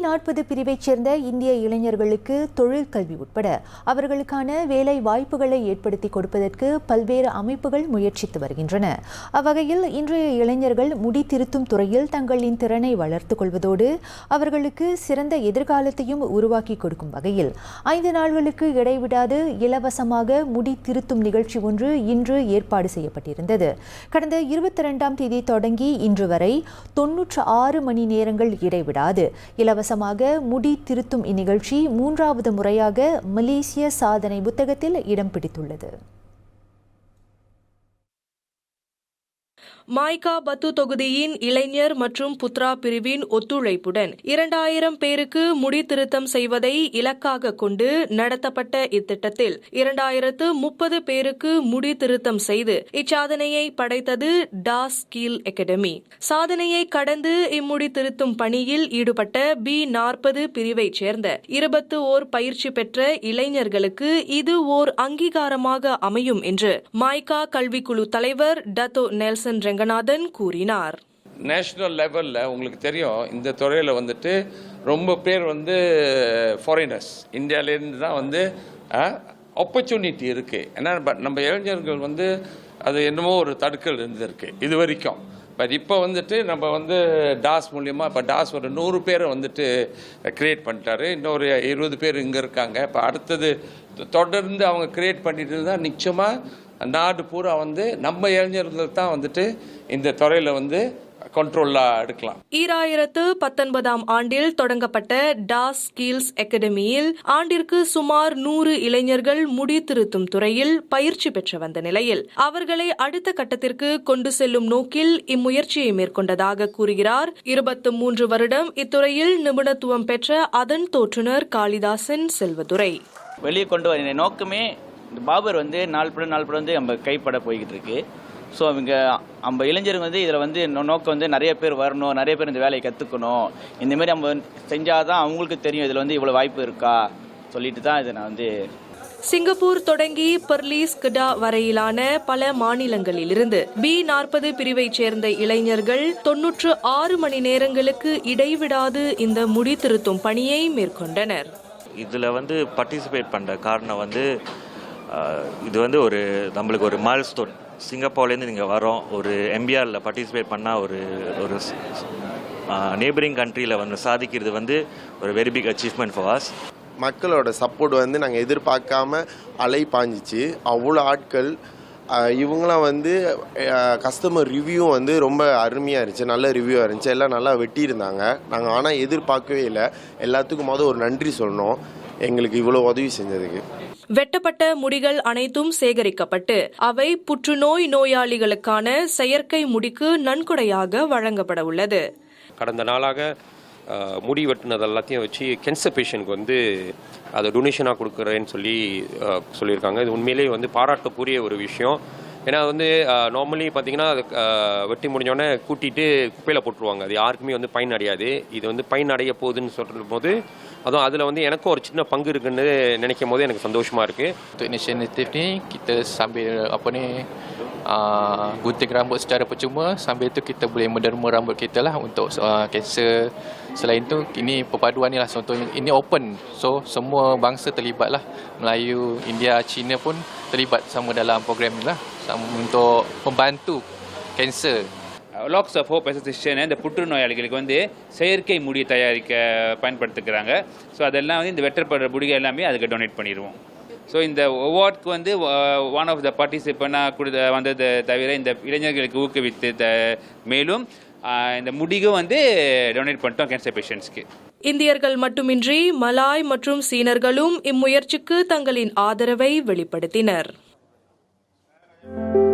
நாற்பது பிரிவைச் சேர்ந்த இந்திய இளைஞர்களுக்கு தொழில் கல்வி உட்பட அவர்களுக்கான வேலை வாய்ப்புகளை ஏற்படுத்தி கொடுப்பதற்கு பல்வேறு அமைப்புகள் முயற்சித்து வருகின்றன. அவ்வகையில் இன்றைய இளைஞர்கள் முடி திருத்தும் துறையில் தங்களின் திறனை வளர்த்துக் கொள்வதோடு அவர்களுக்கு சிறந்த எதிர்காலத்தையும் உருவாக்கி கொடுக்கும் வகையில் ஐந்து நாள்களுக்கு இடைவிடாது இலவசமாக முடி திருத்தும் நிகழ்ச்சி ஒன்று இன்று ஏற்பாடு செய்யப்பட்டிருந்தது. கடந்த இருபத்தி இரண்டாம் தேதி தொடங்கி இன்று வரை தொன்னூற்று ஆறு மணி நேரங்கள் இடைவிடாது. இலவச இலவசமாக முடி திருத்தும் இந்நிகழ்ச்சி மூன்றாவது முறையாக மலேசிய சாதனை புத்தகத்தில் இடம் பிடித்துள்ளது. மாய்கா பத்து தொகுதியின் இளைஞர் மற்றும் புத்ரா பிரிவின் ஒத்துழைப்புடன் இரண்டாயிரம் பேருக்கு முடி திருத்தம் செய்வதை இலக்காக கொண்டு நடத்தப்பட்ட இத்திட்டத்தில் இரண்டாயிரத்து முப்பது பேருக்கு முடி திருத்தம் செய்து இச்சாதனையை படைத்தது டாஸ் ஸ்கில் அகாடமி. சாதனையை கடந்து இம்முடி திருத்தும் பணியில் ஈடுபட்ட பி நாற்பது பிரிவைச் சேர்ந்த இருபத்து ஓர் பயிற்சி பெற்ற இளைஞர்களுக்கு இது ஓர் அங்கீகாரமாக அமையும் என்று மாய்கா கல்விக்குழு தலைவர் டத்தோ நெல்சன் ரங்கநாதன் கூறினார். நேஷ்னல் லெவலில் உங்களுக்கு தெரியும் இந்த துறையில் வந்துட்டு ரொம்ப பேர் வந்து ஃபாரினர்ஸ் இந்தியாவிலேருந்து தான் வந்து ஆப்பர்ச்சுனிட்டி இருக்குது ஏன்னா பட் நம்ம இளைஞர்கள் வந்து அது என்னமோ ஒரு தடுக்கல் இருந்திருக்கு இது வரைக்கும். பட் இப்போ வந்துட்டு நம்ம வந்து டாஸ் மூலியமாக இப்போ டாஸ் ஒரு நூறு பேரை வந்துட்டு க்ரியேட் பண்ணிட்டாரு. இன்னொரு இருபது பேர் இங்கே இருக்காங்க. இப்போ அடுத்தது தொடர்ந்து அவங்க க்ரியேட் பண்ணிட்டு இருந்தால் நிச்சயமாக நாடு பூரா வந்து நம்ம இளைஞர்கள் தான் வந்துட்டு இந்த துறையில் வந்து கண்ட்ரோலாக எடுக்கலாம். ஈராயிரத்து பத்தொன்பதாம் ஆண்டில் தொடங்கப்பட்ட டாஸ் ஸ்கில்ஸ் அகாடமியில் ஆண்டிற்கு சுமார் நூறு இளைஞர்கள் முடி திருத்தும் துறையில் பயிற்சி பெற்று வந்த நிலையில் அவர்களை அடுத்த கட்டத்திற்கு கொண்டு செல்லும் நோக்கில் இம்முயற்சியை மேற்கொண்டதாக கூறுகிறார். இருபத்து மூன்று வருடம் இத்துறையில் நிபுணத்துவம் பெற்ற அதன் தோற்றுநர் காளிதாசன் செல்வதுரை. வெளியே கொண்டு வர நோக்கமே இந்த பாபர் வந்து நாள் படம் நாள் படம் வந்து நம்ம கைப்பட போய்கிட்டு இருக்கு. ஸோ அவங்க நம்ம இளைஞர்கள் வந்து இதில் வந்து நோக்கம் வந்து நிறைய பேர் வரணும் நிறைய பேர் இந்த வேலையை கற்றுக்கணும் இந்த மாதிரி நம்ம செஞ்சால் தான் அவங்களுக்கு தெரியும் இதில் வந்து இவ்வளோ வாய்ப்பு இருக்கா? சொல்லிட்டு தான் இதை நான் வந்து சிங்கப்பூர் தொடங்கி பெர்லீஸ் கிடா வரையிலான பல மாநிலங்களிலிருந்து பி நாற்பது பிரிவைச் சேர்ந்த இளைஞர்கள் தொன்னூற்று ஆறு மணி நேரங்களுக்கு இடைவிடாது இந்த முடி திருத்தும் பணியை மேற்கொண்டனர். இதில் வந்து பார்ட்டிசிபேட் பண்ணுற காரணம் வந்து இது வந்து ஒரு நம்மளுக்கு ஒரு மைல்ஸ்டோன் சிங்கப்பூர்லேருந்து நீங்கள் வரோம் ஒரு எம்பிஆரில் பார்ட்டிசிபேட் பண்ணால் ஒரு ஒரு நேபரிங் கண்ட்ரியில் வந்து சாதிக்கிறது வந்து ஒரு very big achievement for us மக்களோட சப்போர்ட் வந்து நாங்கள் எதிர்பார்க்காம அலை பாஞ்சிச்சு. அவ்வளோ ஆட்கள் இவங்களாம் வந்து கஸ்டமர் ரிவ்யூ வந்து ரொம்ப அருமையாக இருந்துச்சு. நல்ல ரிவ்யூவாக இருந்துச்சு. எல்லாம் நல்லா வெட்டியிருந்தாங்க. நாங்கள் ஆனால் எதிர்பார்க்கவே இல்லை. எல்லாத்துக்கும் மொதல் ஒரு நன்றி சொல்லணும். எங்களுக்கு இவ்வளோ உதவி செஞ்சதுக்கு. வெட்டப்பட்ட முடிகள் அனைத்தும் சேகரிக்கப்பட்டு அவை புற்றுநோய் நோயாளிகளுக்கான செயற்கை முடிக்கு நன்கொடையாக வழங்கப்பட உள்ளது. கடந்த நாளாக முடி வெட்டினது எல்லாத்தையும் வச்சு கேன்சர் பேஷண்ட்க்கு வந்து அதை டொனேஷனாக கொடுக்குறேன்னு சொல்லி சொல்லியிருக்காங்க. இது உண்மையிலேயே வந்து பாராட்டக்கூடிய ஒரு விஷயம். ஏன்னா வந்து நார்மலி பார்த்தீங்கன்னா அது அஹ், வெட்டி முடிஞ்சோடனே கூட்டிட்டு குப்பையில் போட்டுருவாங்க அது யாருக்குமே வந்து பயன் அடையாது இது வந்து பயன் அடைய போகுதுன்னு சொல்கிற போது அதுவும் அதில் வந்து எனக்கும் ஒரு சின்ன பங்கு இருக்குன்னு நினைக்கும் போது எனக்கு சந்தோஷமாக இருக்குது Untuk inisiatif ni kita sambil apa ni uh, gunting rambut secara percuma sambil tu kita boleh menderma rambut kita lah untuk uh, kanser selain tu ini perpaduan ni lah contohnya ini open so semua bangsa terlibat lah Melayu, India, Cina pun terlibat sama dalam program ni lah sama Untuk membantu kanser locks of hope association இந்த புற்றுநோயாளிகளுக்கு வந்து செயற்கை முடி தயாரிக்க பயன்படுத்துகிறாங்க. So அதெல்லாம் வந்து இந்த வெட்டப்படுற முடிகை எல்லாமே அதுக்கு டொனேட் பண்ணிடுவோம். ஸோ இந்த அவார்ட்க்கு வந்து ஒன் ஆஃப் த பார்ட்டிசிபெண்டாக கொடுத்த வந்ததை தவிர இந்த இளைஞர்களுக்கு ஊக்குவித்து த மேலும் ஆஹ், இந்த முடிகும் வந்து டொனேட் பண்ணிட்டோம் கேன்சர் பேஷண்ட்ஸ்க்கு இந்தியர்கள் மட்டுமின்றி மலாய் மற்றும் சீனர்களும் இம்முயற்சிக்கு தங்களின் ஆதரவை வெளிப்படுத்தினர். Thank you.